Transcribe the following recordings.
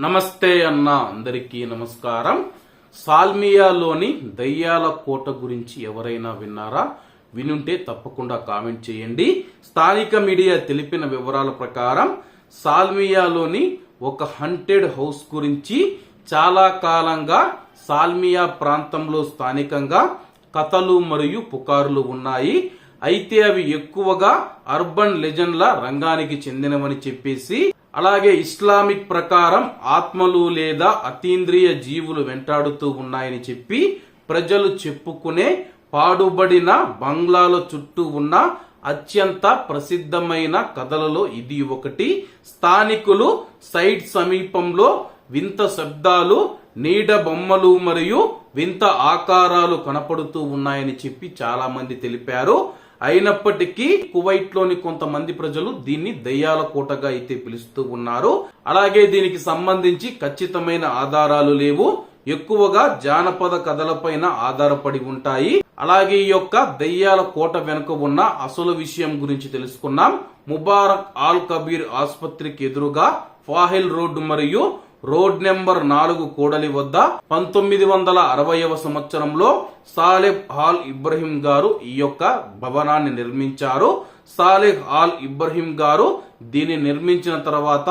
నమస్తే అన్న అందరికీ నమస్కారం. సాల్మియాలోని దయ్యాల కోట గురించి ఎవరైనా విన్నారా? వినుంటే తప్పకుండా కామెంట్ చేయండి. స్థానిక మీడియా తెలిపిన వివరాల ప్రకారం సాల్మియాలోని ఒక హంటెడ్ హౌస్ గురించి చాలా కాలంగా సాల్మియా ప్రాంతంలో స్థానికంగా కథలు మరియు పుకార్లు ఉన్నాయి. అయితే అవి ఎక్కువగా అర్బన్ లెజెండ్ల రంగానికి చెందినవని చెప్పేసి అలాగే ఇస్లామిక్ ప్రకారం ఆత్మలు లేదా అతీంద్రియ జీవులు వెంటాడుతూ ఉన్నాయని చెప్పి ప్రజలు చెప్పుకునే పాడుబడిన బంగ్లాల చుట్టూ ఉన్న అత్యంత ప్రసిద్ధమైన కథలలో ఇది ఒకటి. స్థానికులు సైట్ సమీపంలో వింత శబ్దాలు నీడ బొమ్మలు మరియు వింత ఆకారాలు కనపడుతూ ఉన్నాయని చెప్పి చాలా మంది తెలిపారు. అయినప్పటికీ కువైట్లోని కొంతమంది ప్రజలు దీన్ని దయ్యాల కోటగా అయితే పిలుస్తూ ఉన్నారు. అలాగే దీనికి సంబంధించి ఖచ్చితమైన ఆధారాలు లేవు. ఎక్కువగా జానపద కథలపైన ఆధారపడి ఉంటాయి. అలాగే ఈ యొక్క దయ్యాల కోట వెనుక ఉన్న అసలు విషయం గురించి తెలుసుకున్నాం. ముబారక్ ఆల్ కబీర్ ఆసుపత్రికి ఎదురుగా ఫాహిల్ రోడ్డు మరియు రోడ్ నెంబర్ నాలుగు కూడలి వద్ద పంతొమ్మిది వందల అరవైవ సంవత్సరంలో సాలెహ్ హాల్ ఇబ్రహీం గారు ఈ యొక్క భవనాన్ని నిర్మించారు. సాలెహ్ హాల్ ఇబ్రహీం గారు దీన్ని నిర్మించిన తర్వాత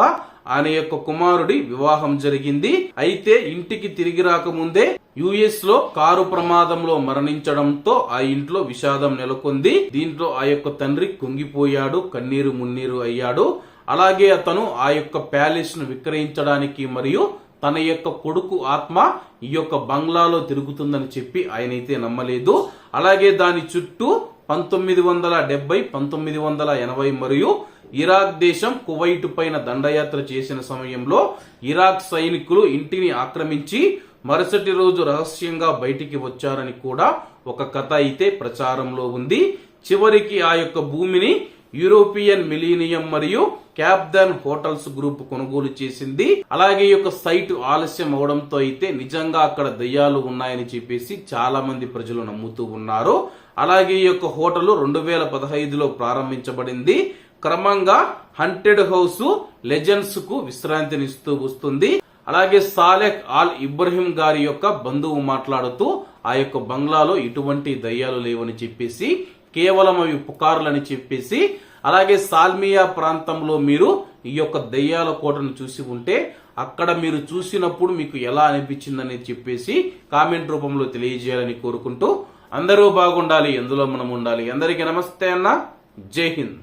ఆయన యొక్క కుమారుడి వివాహం జరిగింది. అయితే ఇంటికి తిరిగి రాకముందే యుఎస్లో కారు ప్రమాదంలో మరణించడంతో ఆ ఇంట్లో విషాదం నెలకొంది. దీంట్లో ఆ యొక్క తండ్రి కుంగిపోయాడు కన్నీరు మున్నీరు అయ్యాడు. అలాగే అతను ఆ యొక్క ప్యాలెస్ను విక్రయించడానికి మరియు తన యొక్క కొడుకు ఆత్మ ఈ యొక్క బంగ్లాలో తిరుగుతుందని చెప్పి ఆయనైతే నమ్మలేదు. అలాగే దాని చుట్టూ పంతొమ్మిది వందల డెబ్బై పంతొమ్మిది వందల ఎనభై మరియు ఇరాక్ దేశం కువైట్ పైన దండయాత్ర చేసిన సమయంలో ఇరాక్ సైనికులు ఇంటిని ఆక్రమించి మరుసటి రోజు రహస్యంగా బయటికి వచ్చారని కూడా ఒక కథ అయితే ప్రచారంలో ఉంది. చివరికి ఆ యొక్క భూమిని యూరోపియన్ మిలీనియం మరియు క్యాప్దన్ హోటల్స్ గ్రూప్ కొనుగోలు చేసింది. అలాగే ఈ యొక్క సైట్ ఆలస్యం అవడంతో అయితే నిజంగా అక్కడ దయ్యాలు ఉన్నాయని చెప్పేసి చాలా మంది ప్రజలు నమ్ముతూ ఉన్నారు. అలాగే ఈ యొక్క హోటల్ రెండు వేల పదహైదులో ప్రారంభించబడింది. క్రమంగా హంటెడ్ హౌస్ లెజెండ్స్కు విశ్రాంతినిస్తూ వస్తుంది. అలాగే సాలెక్ ఆల్ ఇబ్రహీం గారి యొక్క బంధువు మాట్లాడుతూ ఆ యొక్క బంగ్లాలో ఎటువంటి దయ్యాలు లేవని చెప్పేసి కేవలం అవి పుకార్లని చెప్పేసి అలాగే సాల్మియా ప్రాంతంలో మీరు ఈ యొక్క దయ్యాల కోటను చూసి ఉంటే అక్కడ మీరు చూసినప్పుడు మీకు ఎలా అనిపించిందని చెప్పేసి కామెంట్ రూపంలో తెలియజేయాలని కోరుకుంటూ అందరూ బాగుండాలి ఎందులో మనం ఉండాలి. అందరికీ నమస్తే అన్న. జై హింద్.